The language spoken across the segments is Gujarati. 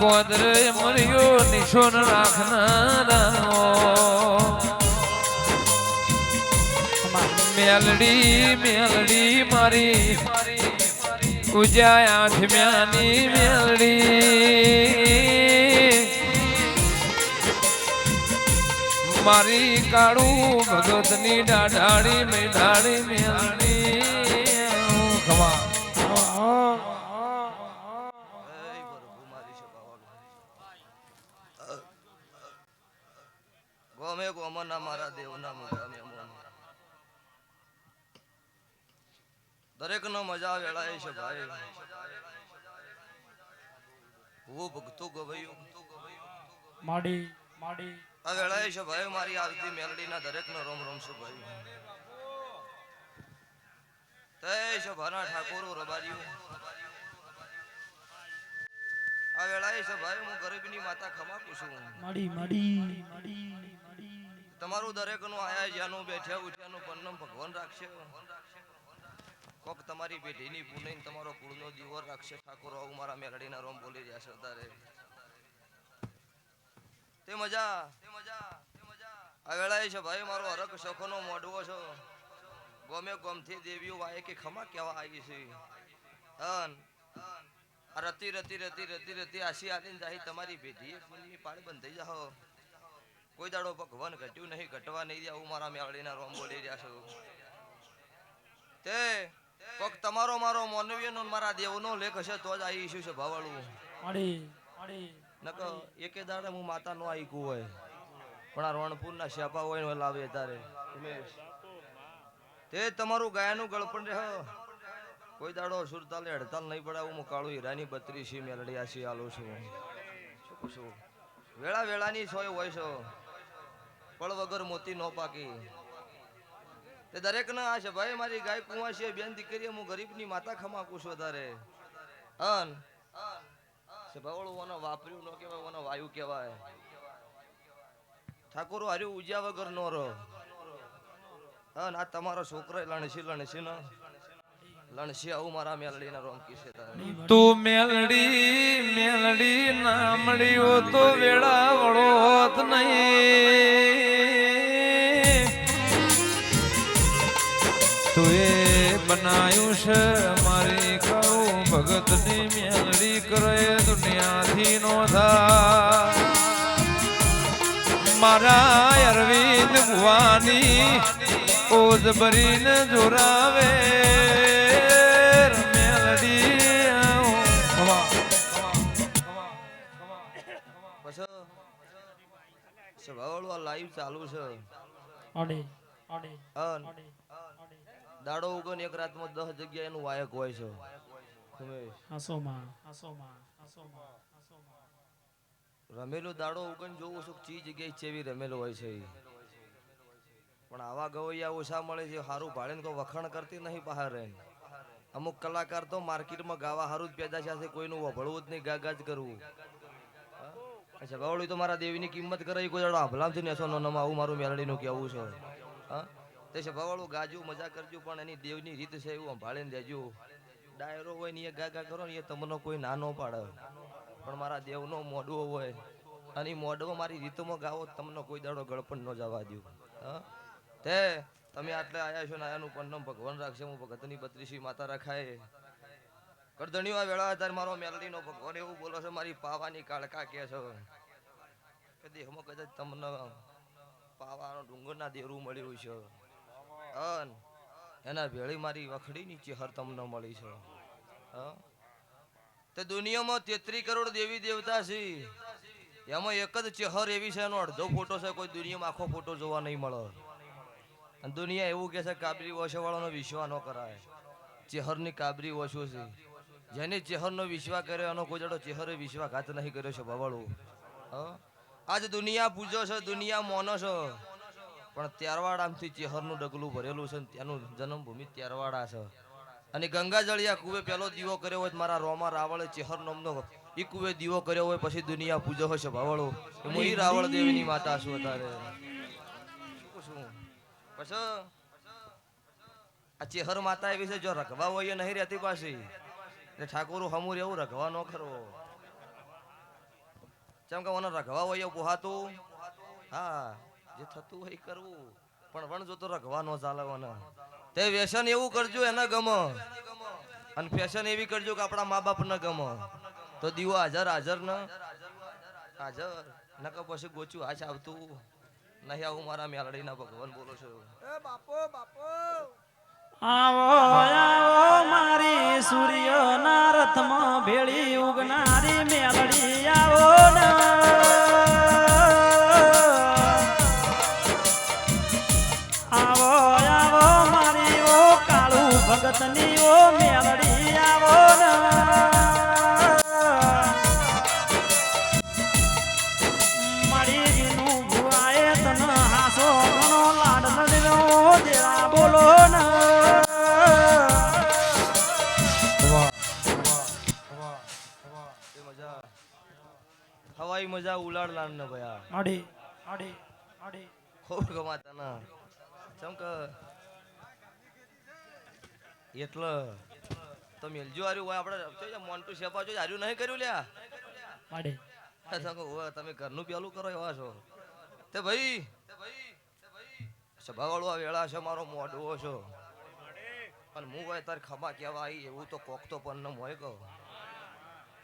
કોદરે મર્યો નિશોન રાખનારા મેલડી મેલડી મારી. ઉજ્યા આઠમ્યાની મેલડી. મારી કાળું ભગતની દાઢાડી મેઢાડી મેલડી. હું ભક્તો ગવાયું. માડી માડી. આ વેળાએ છે ભાઈ મારી આવતી મેલડીના દરેકનો રોમ રોમ છું ભાઈ. તે છે ભાના ઠાકોર રબારીઓ. આ વેળાએ છે ભાઈ હું ગરીબની માતા ખમાકું છું માડી માડી. માડી તમારું દરેકનું આયા જ્યાંનું બેઠ્યા ઉઠ્યાનું પન્નમ ભગવાન રાખશે. કોક તમારી પેઢીની પુણ્ય તમારો કુળનો દીવો રાખશે. ઠાકોર આવું મારા મેલડીના રોમ બોલી રહ્યા છે તારે તે મજા. તે મજા તે મજા આ વેળાએ છે ભાઈ, મારો હરક શોખનો મોઢવો છો. ગોમે ગોમથી દેવીઓ વાય કે ખમા કેવા આવી છે. અન રતી રતી રતી રતી રતી, આશી આલીને જાય તમારી પેઢીએ પુણ્યની પાળ બંધાઈ જાઓ કોઈ દાડો ભગવાન ઘટ્યું નહીં, ઘટવા નહીં આવું મારા મેળડીના રોમ બોલી રહ્યા છો. તે કોક તમારો મારો માનવીય મારા દેવનો લેખ હશે તો જ ઈસુ છે ભાવાળું? અડી અડી નક એકે દાડે હું માતા નો આઈકું હોય. પણ આ રણપુરના શાપા હોય ને લાવે તારે. તે તમારું ગાયનું ગળપણ રહે કોઈ દાડો સુરતાલે હડતાલ નહીં પડે હું કાળું હીરાની બત્રીસી મેલડી આશી આલું છું. શું કહું છું વેળા વેળાની સોય હોય છો. પળ વગર મોતી નો પાકી. તે દરેક ના આ છે ભાઈ મારી ગાય કુંવા છે, બેન દીકરી, હું ગરીબની માતા ખમાકું છું વધારે. અન છે ઓનો વાપર્યું ન કહેવાય, ઓનો વાયુ કહેવાય. ઠાકોર હાર્યું ઉજ્યા વગર નો રહો. અન આ તમારો છોકરો લણસી લણસી ન લણસી આવું મારા મેલડીના રોમકી છે તું મેલડી મેલડી ના મળ્યો તો વેળા વળો નહીં. તું એ બનાયું છે મારી કહું ભગતની મેલડી કરે દુનિયાથી નો મારા અરવિંદ ભુવાની ઓજ ભરીને જોરાવે લાઈવ ચાલુ છે અડે અડે અન માડી ઉગો દાડો ઉગન એક રાતમાં દસ જગ્યા એનું વાયક હોય છે. રમેલું દાડો ઉગન જોવું છું ચી જગ્યાએ ચેવી રમેલો હોય છે પણ આવા ગવૈયા ઓછા મળે છે? સારું ભાડે કોઈ વખાણ કરતી નહીં બહાર રહે અમુક કલાકાર તો માર્કેટમાં ગાવા સારું જ પેદા છે કોઈનું વભળવું જ નહીં ગાગા જ કરવું અચ્છા બાવળી તો મારા દેવીની કિંમત કરે કોઈ દાડો આભલામથી નેસો ન નમા આવું મારું મેલડીનું કહેવું છે. હા? તે છે બાવળું ગાજુ મજા કરજો, પણ એની દેવની રીત છે એવું સંભાળીને દેજો ડાયરો હોય ને એ ગાગા કરો ને એ તમને કોઈ નાનો પાડે. પણ મારા દેવનો મોઢવો હોય અને મોડવો મારી રીતમાં ગાવો તમને કોઈ દાડો ગળપણ ન જવા દઉં હા? તે, તમે આટલે આયા છો ને આયાનું પન્નમ ભગવાન રાખશે, હું ભગતની બત્રીસી માતા રખાય. કરધણીવા વેળા ત્યારે મારો મેલડીનો ભગવાન એવું બોલો છે, મારી પાવાની કાળકા કે છે. કે દેહમાં કદાચ તમને પાવાનો ડુંગરના દેરું મળ્યું છે. અન. એના ભેળી મારી વખડીની ચેહર તમને મળી છે. તે દુનિયામાં તેત્રી કરોડ દેવી દેવતા છે. એમાં એક જ ચહેર એવી છે, એનો અડધો ફોટો છે, કોઈ દુનિયામાં આખો ફોટો જોવા નહીં મળે. અને દુનિયા એવું કહે છે, કાબરી ઓછવાળાનો વિશ્વાસ ન કરાય. ચેહરની કાબરી ઓછો છે. જેને ચહેરનો વિશ્વાસ કર્યો, એનો કોઈ જડો ચેહરે વિશ્વાસઘાત નહીં કર્યો છે બાવાળું આજ દુનિયા પૂજો છે, દુનિયા મોનો છે. પણ ત્યારવાડામાંથી ચેહરનું ડગલું ભરેલું છે ત્યાંનું જન્મભૂમિ ત્યારવાડા છે. અને ગંગા જળિયા કુવે પેલો દીવો કર્યો હોય મારા રોમા રાવળે ચેહર નામનો એ કુવે દીવો કર્યો હોય પછી દુનિયા પૂજો હશે ભાવળો હું એ રાવળ દેવીની માતા છું અત્યારે? પછી. આ ચેહર માતા એવી છે જો રખવા હોય નહીં રહેતી પાછી. એટલે ઠાકોર હમુર એવું રખવા ન કરવો. જેમ કે મને રઘવા હોય એવું પોહાતું. હા. જે થતું હોય કરવું. પણ વણજો તો રઘવાનો ચાલવાનો ચાલે તે વ્યસન એવું કરજો એને ગમ. અને ફેશન એવી કરજો કે આપણા મા બાપ ને ગમ. તો દીવો હાજર હાજર ન. હાજર. નકર પછી ગોચું હાચ આવતું. નહીં આવું મારા મેલડીના ભગવાન બોલો છો. આવો આવો મારી સૂર્યના રથમાં ભેળી ઉગનારી મેલડી આવો ને. ભગતની ઓ મેળડી આવો ને. મારી વિનું ભુવાએ તને હાસો ઘણો લાડ લડ્યો દેરા બોલો ને. હવાઈ મજા ઉલાડ લાડ ને ભયા. અડી અડી અડી ખૂબ ગમાતા ના ચમ કે એટલે તો મેલજો આર્યું હોય આપણે જા, મોન્ટુ શેપા જોઈ આર્યું નહીં કર્યું લ્યા? "ઓવે, તમે ઘરનું પેલું કરો એવા છો. તે ભાઈ સભાવાળો આ વેળા છે મારો મોઢવો છો. પણ હું હોય તારે ખભા કેવા આવી એવું તો કોક તો પણ નમ હોય કહો.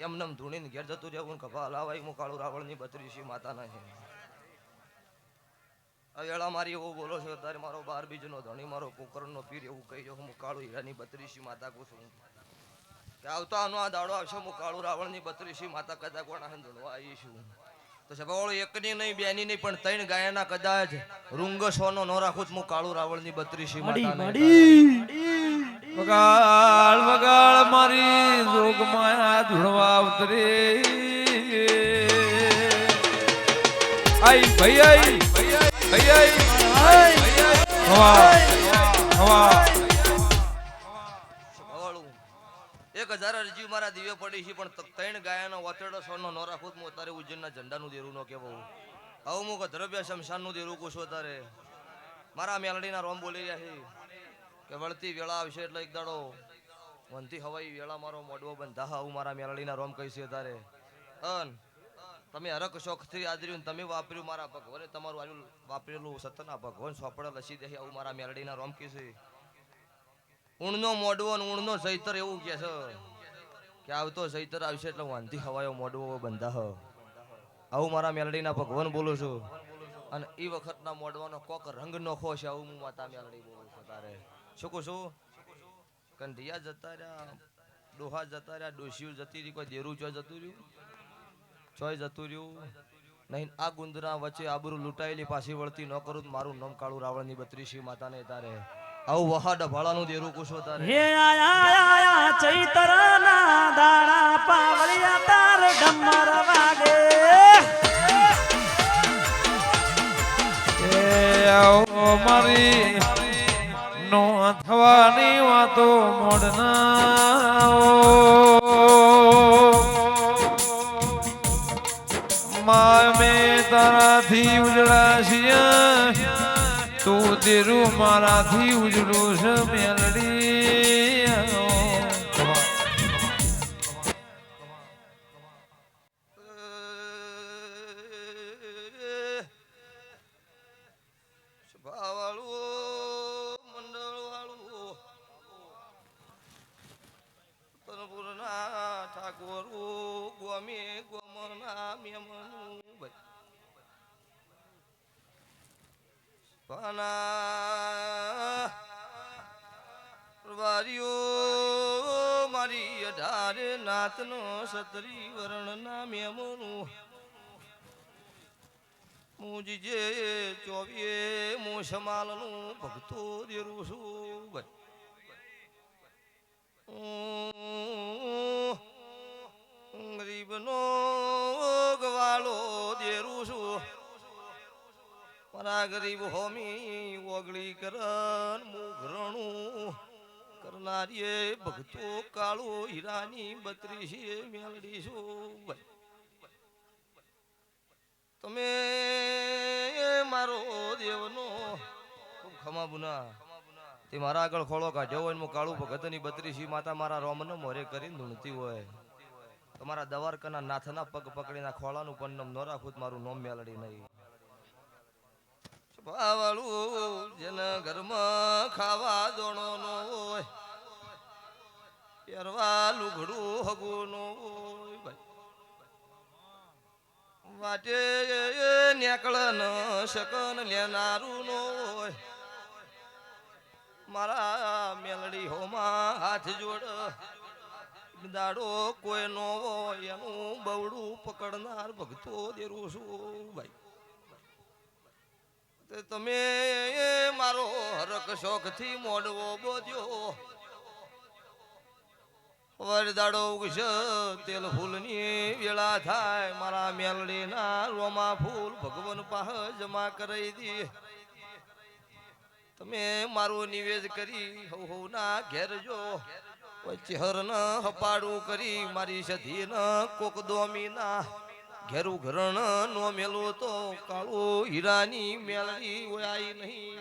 એમ ધૂણીને ઘેર જતું રહેવું ને ખભા હલાવાય હું કાળું રાવણની બત્રીસી માતાના છે. આ વેળા મારી એવો બોલો છો તારે મારો બાર બીજનો ધણી મારો કુકરનો પીર એવું કહી હું કાળું હીરાની બત્રીસી માતા કહું છું. કે આવતા આનો આ દાડો આવશે હું કાળું રાવણની બત્રીસી માતા કદાચ કોણા આવી છું. તો સભાવાળો એકની નહીં બેની નહીં પણ ત્રણ ગાયના કદાચ રૂંગ સોનો નો રાખું તો હું કાળું રાવણની બત્રીસી માતા અડી વગાડ વગાડ મારી જોગ માયા ધૂળવા ઉતરે. આઈ ભાઈ આઈ. ભાઈ હવા હવા એક હજાર અરજી મારા દિવે પડી છે, પણ ત્રણ ગાયનો વાતેડો સોનો નો રાખું હું ઉજ્જૈનના ઝંડાનું દેરું ન કહેવું. આવું હું શમશાનનું દેરું કુશો તારે મારા મેલડીના રોમ બોલી રહ્યા છે કે વળતી વેળા આવશે એટલે એક દાડો વનતી હવાઈ વેળા મારો મોડવો બંધા આવું મારા મેલડીના રોમ કહીશે તારે અન તમે હરક શોખથી આદર્યું તમે વાપર્યું મારા ભગવાને. તમારું આર્યું વાપરેલું સતના ભગવાન સોપડા લસી દે આવું મારા મેલડીના રોમકી છે. ઊણનો મોડવો અને ઊણનો સૈતર એવું કે છે કે આવતો સૈતર આવશે એટલે વાંધી હવાયો મોડવો બંધા હ. આવું મારા મેલડીના ભગવાન બોલું છું. અને એ વખતના મોડવાનો કોક રંગ નોખો છે, આવું હું માતા મેલડી બોલું છું તારે. શું કહું છું? કંઢિયા જતા રહ્યા, ડોહા જતા રહ્યા, ડોશીઓ જતી રહી, કોઈ દેરું ચો જતું રહ્યું? ચોય જતું રહ્યું નહીં આ ગુંદરા વચ્ચે આબરૂ લૂંટાયેલી પાછી વળતી ન કરું તો મારું નામ કાળું રાવણની બત્રીસી માતાને તારે. આવું વહાડ ભાળાનું દેરું કુશો તારે. હે આયા આયા ચૈતર ના દાડા પાવળિયા તાર ડમર વાગે. મારી નો થવાની વાતો મોડના ઉજળા છીએ તું તેરું મારાથી ઉજળું છે નાતનો સતરી વર્ણના મેમનું મોનું મુજે ચોવીએ સમાલનું ભક્તો દેરું છું ભાઈ ગરીબનો ગવાળો દેરું છું. મારા ગરીબ હોમી ઓગળી કરન મુઘરણું. કરનારીએ ભક્તો કાળો હીરાની બત્રીસી મેલડી તમે મારો દેવનો ખમા તે મારા આગળ ખોળો કાઢ્યો હોય હું કાળું ભગતની બત્રીસી માતા મારા રોમને મોરે કરીને ધૂણતી હોય. તમારા દવારકાના નાથના પગ પકડીના ખોળાનું પણ પન્નમ ન રાખું તો મારું નોમ મેલડી નહીં. ભાવાળું જેના ઘરમાં ખાવા દોણો પહેરવા લુઘડું હગું નો વાટે ન શકન લેનારું નો મારા મેલડી હોમાં હાથ જોડ. દાડો કોઈ નો હોય એનું બવડું પકડનાર ભક્તો દેરું છું ભાઈ. તમે મારો હરક શોખથી મોડવો બોધ્યો. વરદાડો ઉગશ, તેલ ફૂલની વેળા થાય, મારા મેલડીના રોમા ફૂલ ભગવાન પાહ જમા કરી દી. તમે મારો નિવેદ કરી હવ હવ ના ઘેર જો ચહેર ન હપાડું કરી, મારી સધી ન કોક દોમી ના ઘેરું ઘરણ નો મેલો તો કાળો હીરાની મેલડી ઓયાઈ નહીં.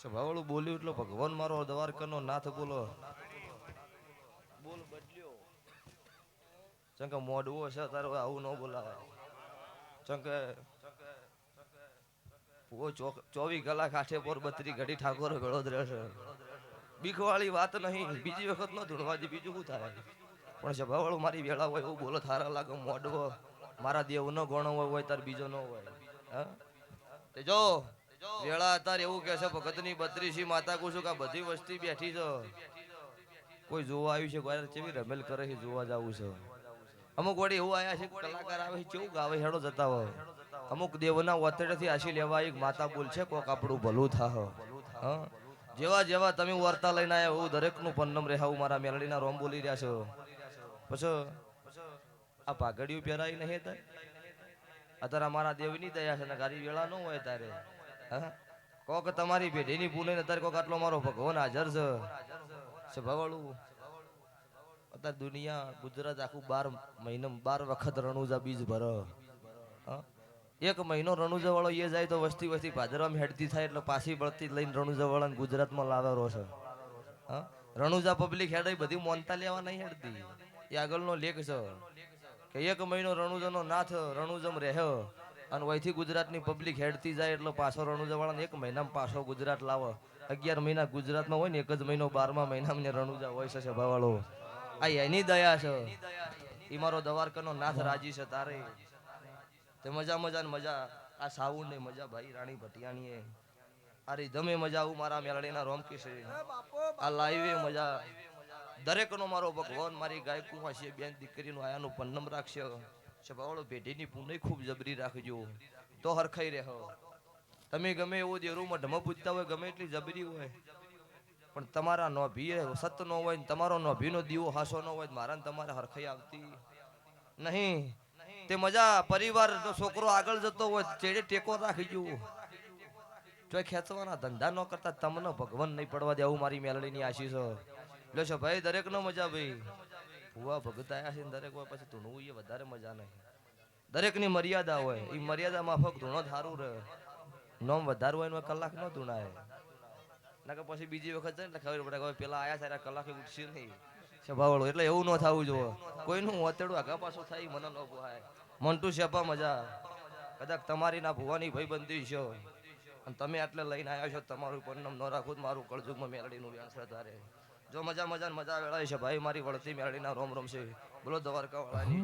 સભાવાળું બોલ્યું એટલે ભગવાન મારો દ્વારકાનો નાથ બોલો. ચંકે મોડવો છે, તારે આવું ન ચંકે ઓ ચોવીસ કલાક આઠે પોર બત્રી ઘડી ઠાકોર ગળોદરે છે બીકવાળી વાત નહીં, બીજી વખત ન ધૂણવાથી બીજું શું થાય? પણ સભાવાળું મારી વેળા હોય એવું બોલો થારા લાગે મોડવો મારા દેવ નો ગણો હોય તાર બીજો ન હોય. હા? તે જો, વેળા તાર એવું કે છે, ભગતની બત્રીસી માતા કહું કે બધી વસ્તી બેઠી છે. કોઈ જોવા આવ્યું છે, કોઈ કેવી રમેલ કરે છે, જોવા જવું છે. અમુક વળી એવું આયા છે કલાકાર આવે કેવું ગાવે હેડો જતા હોય. અમુક દેવના વતડેથી આશી લેવા એક માતા બોલ છે, કોક આપણું ભલું થાહ. હા? જેવા જેવા તમે વાર્તા લઈને આવ્યા એવું દરેકનું પન્નમ રહેવું મારા મેલડીના રોમ બોલી રહ્યા છો. પછી આ પાઘડિયું પહેરાવી નહીં તાર? અત્યારે અમારા દેવની દયા છે ને ગારી વેળા ન હોય તારે. કોક તમારી પેઢીની ને અત્યારે કોક આટલો મારો ભગવાન હાજર છે. સભાવાળું અત્યારે દુનિયા, ગુજરાત આખું બાર મહિના, બાર વખત રણુજા બીજ ભર. એક મહિનો રણુજા વાળો એ જાય તો વસ્તી વસ્તી ભાદરમાં હેડતી થાય એટલે પાછી બળતી લઈને રણુજા વાળાને ગુજરાતમાં લાવેલો છે. રણુજા પબ્લિક હેડે બધી મોનતા લેવા નહીં હેડતી. એ આગળનો લેખ છે કે એક મહિનો રણુજાનો નાથ રણુજમ રહ્યો અને વહીથી ગુજરાતની પબ્લિક હેડતી જાય એટલે પાછો રણુજા વાળાને એક મહિનામાં પાછો ગુજરાત લાવો. અગિયાર મહિના ગુજરાતમાં હોય ને એક જ મહિનો બારમા મહિનામાં રણુજા હોય છે સભાવાળો. આ એની દયા છે. એ મારો દવારકાનો નાથ રાજી છે તારે. તે મજા મજા ને મજા. આ સાવુન ને મજા ભાઈ, રાણી ભટિયાની આ રીધમે મજા આવું મારા મેલડીના રોમકી છે. આ લાઈવે મજા. દરેકનો મારો ભગવાન, મારી ગાયકુમાં છે બેન દીકરીનું આયાનું પન્નમ રાખશે. સભાવાળો ભેટીની પુનઃ ખૂબ જબરી રાખજો. તો હરખાઈ રહે. તમે ગમે એવું દેરુમાં ઢમ પૂજતા હોય, ગમે એટલી જબરી હોય. પણ તમારા નોભીએ સત નો હોય ને તમારો નોભીનો દીવો, હાસો નો હોય મારા ને તમારે હરખાઈ આવતી. નહીં. તે મજા, પરિવાર નો છોકરો આગળ જતો હોય ચેડે ટેકો રાખી રાખજો જો ખેંચવાના ધંધા ન કરતા, તમને ભગવાન નહીં પડવા દેવું મારી મેલડીની આશીષો. લો છો ભાઈ દરેક નો મજા ભાઈ. ભુવા ભગત આયા છે દરેક હોય પછી ધૂણવું એ વધારે મજા નહીં. દરેકની મર્યાદા હોય એ મર્યાદા માફક ધૂણો ધારું રહે. નોમ વધારવું ને હોય કલાક ન ધૂણાય. ના કે પછી બીજી વખત જાય ને ખબર પડે પેલા આયા સારા કલાકે ઉઠશે નહીં. સભાવાળો એટલે એવું ન થવું જોઈએ. કોઈનું વતેડું આગા પાછું થાય, મને ન પોહાય મંટુ શેપા મજા કદાચ તમારી ના ભુવાની ભાઈબંધી છે. અને તમે આટલે લઈને આવ્યા છો, તમારું પરિણામ ન રાખું જ મારું કળજુગમાં મેળડીનું વ્યાસ છે તારે જો મજા મજા મજા વેળાય છે ભાઈ, મારી વળતી મેળડીના રોમ રોમ છે. બોલો દ્વારકા વાળાની.